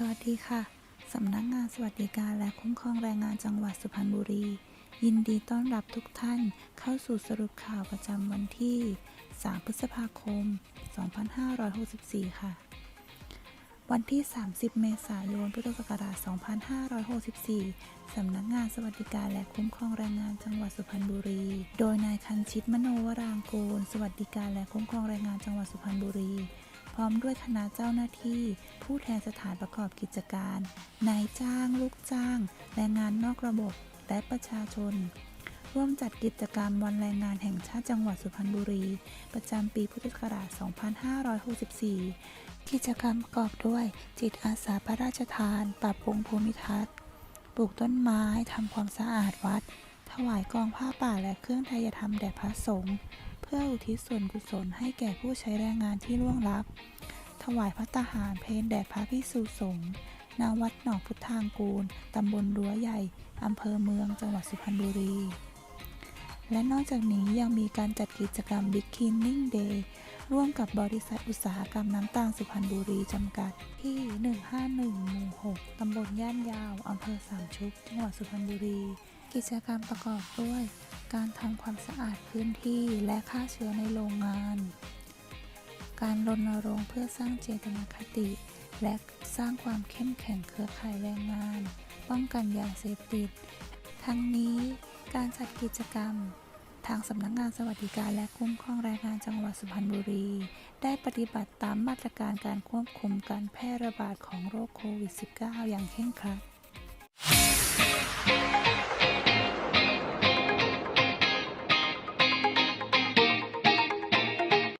สวัสดีค่ะ สำนักงานสวัสดิการและคุ้มครองแรงงานจังหวัดสุพรรณบุรี ยินดีต้อนรับทุกท่านเข้าสู่สรุปข่าวประจำวันที่ 3 พฤษภาคม 2564 ค่ะ วันที่ 30 เมษายน พุทธศักราช 2564 สำนักงานสวัสดิการและคุ้มครองแรงงานจังหวัดสุพรรณบุรี โดยนายคันชิตมโนวรางกูล สวัสดิการและคุ้มครองแรงงานจังหวัดสุพรรณบุรี พร้อมด้วยคณะเจ้าหน้าที่ ผู้แทนสถานประกอบกิจการ นายจ้าง ลูกจ้าง แรงงานนอกระบบ และประชาชน ร่วมจัดกิจกรรมวันแรงงานแห่งชาติจังหวัดสุพรรณบุรี ประจำปีพุทธศักราช 2564 กิจกรรมประกอบด้วย จิตอาสาพระราชทาน ปรับปรุงภูมิทัศน์ ปลูกต้นไม้ ทำความสะอาดวัด ถวายกองผ้าป่าและเครื่องไทยธรรมแด่พระสงฆ์ พื่ออุทิศส่วนกุศลให้แก่ผู้ใช้แรงงานที่ล่วงลับ ถวายพระตาหารเพลแด่พระพิสุสงฆ์ณวัดหนองพุทธางกูล ตำบลรั้วใหญ่ อำเภอเมือง จังหวัดสุพรรณบุรี และนอกจากนี้ยังมีการจัดกิจกรรม Big Cleaning Day ร่วมกับบริษัทอุตสาหกรรมน้ำตาลสุพรรณบุรีจำกัด ที่ 151 หมู่ 6 ตำบลย่านยาว อำเภอสามชุก จังหวัดสุพรรณบุรี กิจกรรมประกอบด้วย การทำความสะอาดพื้นที่และฆ่าเชื้อในโรงงาน การรณรงค์เพื่อสร้างเจตนาคติ และสร้างความเข้มแข็งเครือข่ายแรงงาน ป้องกันยาเสพติด ทั้งนี้การจัดกิจกรรม ทางสำนักงานสวัสดิการและคุ้มครองแรงงานจังหวัดสุพรรณบุรี ได้ปฏิบัติตามมาตรการการควบคุมการแพร่ระบาดของโรคโควิด -19 อย่างเคร่งครัด